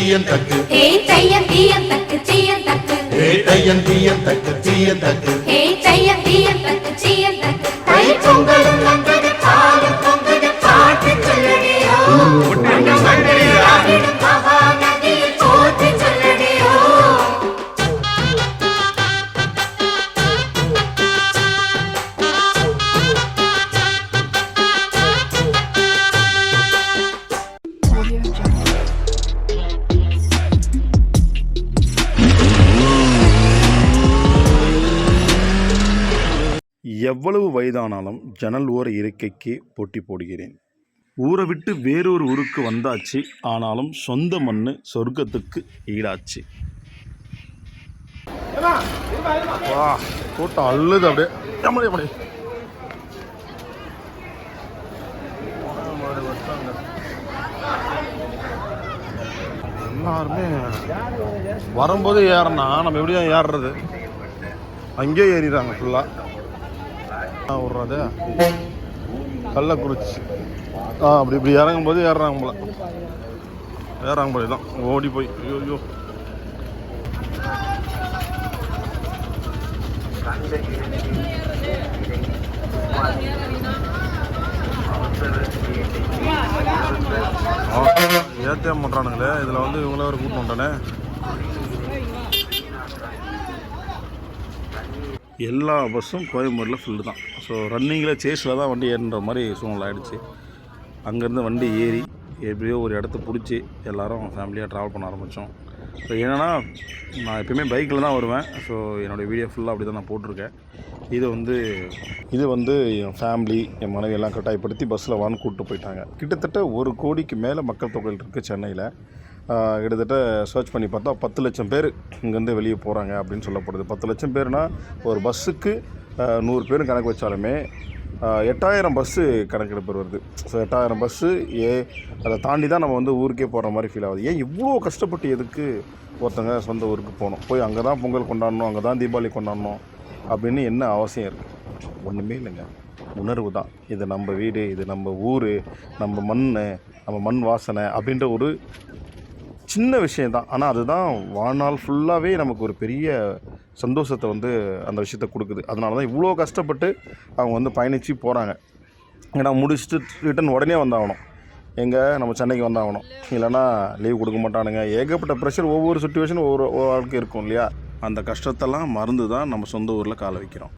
தையன் தீயன் தக்கு. ஹே தையம் தீயம் தக்கு சீயம் தக்கு. தையன் தீயன் தக்கு சீயன் தக்கு. ஹே எவ்வளவு வயதானாலும் ஜன்னல் ஓர இருக்கைக்கே போட்டி போடுகிறேன். ஊரை விட்டு வேறொரு ஊருக்கு வந்தாச்சு ஆனாலும் சொந்த மண்ணு சொர்க்கத்துக்கு ஈடாச்சு. வா கூட்டம் அள்ளுது அப்படியே. எல்லாருமே வரும்போது ஏறனா நம்ம எப்படியா ஏறுறது. அங்கேயே ஏறிடுறாங்க ஃபுல்லாக விட்றது கள்ளக்குறிச்சி. ஆ அப்படி இப்படி இறங்கும் போது ஏறுறாங்க போல. ஏறாங்க போல தான் ஓடி போய். ஐயோ ஐயோ. ஏத்தே பண்ணுறானுங்களே இதில் வந்து இவங்கள ஒரு கூட்டம் வந்துட்டானே. எல்லா பஸ்ஸும் கோயம்புத்தூரில் ஃபுல்லு தான். ஸோ ரன்னிங்கில் சேஸில் தான் வண்டி ஏறுன்ற மாதிரி சூழ்நிலை ஆயிடுச்சு. அங்கேருந்து வண்டி ஏறி எப்படியோ ஒரு இடத்த பிடிச்சி எல்லோரும் ஃபேமிலியாக ட்ராவல் பண்ண ஆரம்பித்தோம் ஸோ என்னென்னா நான் எப்பயுமே பைக்கில் தான் வருவேன். ஸோ என்னுடைய வீடியோ ஃபுல்லாக அப்படி தான் நான் போட்டிருக்கேன். இது வந்து இது வந்து என் ஃபேமிலி என் மனைவி எல்லாம் கட்டாயப்படுத்தி பஸ்ஸில் வான்னு கூப்பிட்டு போயிட்டாங்க. கிட்டத்தட்ட ஒரு கோடிக்கு மேலே மக்கள் தொகையில் இருக்குது சென்னையில். கிட்டத்தட்ட சர்ச் பண்ணி பார்த்தா பத்து லட்சம் பேர் இங்கேருந்து வெளியே போகிறாங்க அப்படின்னு சொல்லப்படுது. பத்து லட்சம் பேர்னால் ஒரு பஸ்ஸுக்கு நூறு பேரும் கணக்கு வச்சாலுமே எட்டாயிரம் பஸ்ஸு கணக்கெடுப்பு வருது. ஸோ எட்டாயிரம் பஸ்ஸு ஏ அதை தாண்டி தான் நம்ம வந்து ஊருக்கே போகிற மாதிரி ஃபீல் ஆகுது. ஏன் இவ்வளோ கஷ்டப்பட்டு எதுக்கு ஒருத்தங்க சொந்த ஊருக்கு போகணும்? போய் அங்கே தான் பொங்கல் கொண்டாடணும் அங்கே தான் தீபாவளி கொண்டாடணும் அப்படின்னு என்ன அவசியம் இருக்குது ஒன்றுமே இல்லைங்க. உணர்வு தான். இது நம்ம வீடு இது நம்ம ஊர் நம்ம மண் நம்ம மண் வாசனை அப்படின்ற ஒரு சின்ன விஷயந்தான் ஆனால் அதுதான் வாழ்நாள் ஃபுல்லாகவே நமக்கு ஒரு பெரிய சந்தோஷத்தை வந்து அந்த விஷயத்த கொடுக்குது. அதனால தான் இவ்வளோ கஷ்டப்பட்டு அவங்க வந்து பயணித்து போகிறாங்க ஏன்னா முடிச்சுட்டு ரிட்டன் உடனே வந்தாகணும். எங்கே? நம்ம சென்னைக்கு வந்தாகணும். இல்லைனா லீவ் கொடுக்க மாட்டானுங்க. ஏகப்பட்ட ப்ரெஷர் ஒவ்வொரு சுச்சுவேஷனும் ஒவ்வொரு ஒவ்வொரு ஆளுக்கு இருக்கும் இல்லையா? அந்த கஷ்டத்தெல்லாம் மறந்து தான் நம்ம சொந்த ஊரில் காலை வைக்கிறோம்.